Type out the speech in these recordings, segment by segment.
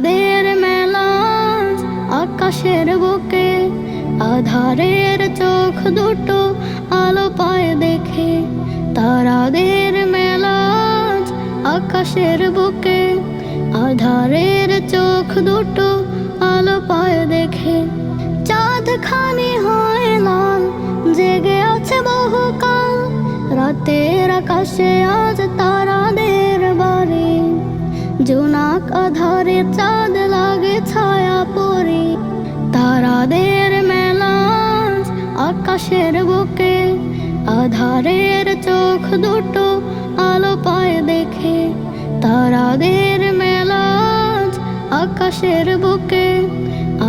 তারাদের মেলা আকাশের বুকে, আধারের চোখ দুটো আলো পায় দেখে। তারাদের মেলা আকাশের বুকে, আধারের চোখ দুটো আলো পায় দেখে। চাঁদ খানি হয় লাল, জেগে আছে বহুকাল। রাতের আকাশে আজ তারাদের বাড়ি। জোনাক আধারে চাঁদ লাগে ছায়া পরি, তারাদের মেলা আকাশের বুকে, আধারের চোখ দুটো আলো পায় দেখে, তারাদের মেলা আকাশের বুকে,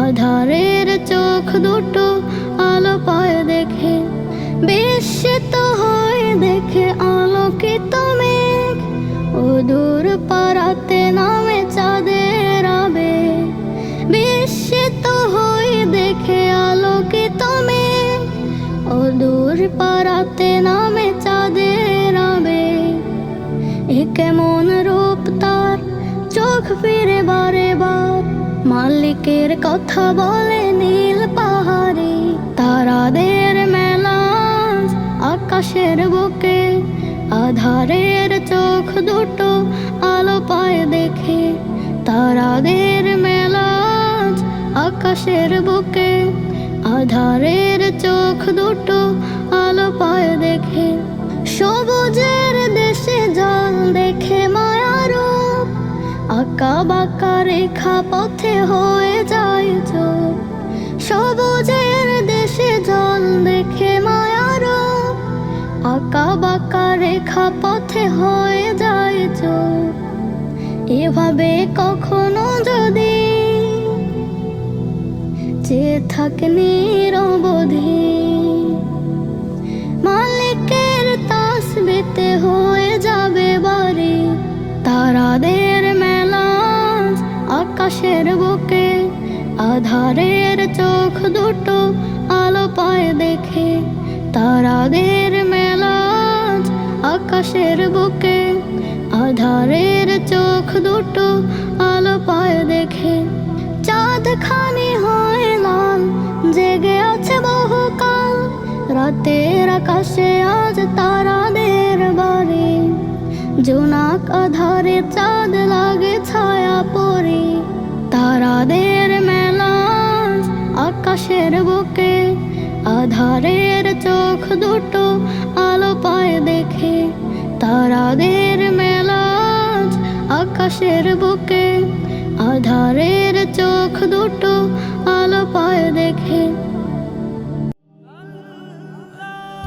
আধারের চোখ দুটো আলো পায় দেখে, বিস্মিত হয়ে দেখে আলোকিত মেঘ ও দূর পারাতে পারাতে নামে চাঁদের আবে। এ কেমন রূপ তার? চোখ ফিরে বারে বার। মালিকের কথা বলে নীল পাহাড়ি। তারাদের মেলা আকাশের বুকে। আধারের চোখ দুটো আলো পায় দেখে। তারাদের মেলা আকাশের বুকে। আধারের চোখ দুটো আলো পায় দেখে, সবুজের দেশে জল দেখে মায়ারূপ আঁকা বাঁকা রেখা পথে হয়ে যায় চোখ। সবুজের দেশে জল দেখে মায়ারূপ আঁকা বাঁকা রেখা পথে হয়ে যায় চোখ। এভাবে কখনো থাকে নিরবধি মালিকের তাসবিতে হয়ে যাবে বাড়ি। তারাদের মেলা আকাশের বুকে। আধারের চোখ দুটো আলো পায় দেখে। তারাদের মেলা আকাশের বুকে। আধারের চোখ দুটো রাতের আকাশে আজ তারাদের বাড়ি জোনাক আধারে চাঁদ লাগে ছায়া পরি তারাদের মেলা আকাশের বুকে আধারের চোখ দুটো আলো পায় দেখে তারাদের মেলা আকাশের বুকে আধারের চোখ দুটো আলো পায় দেখে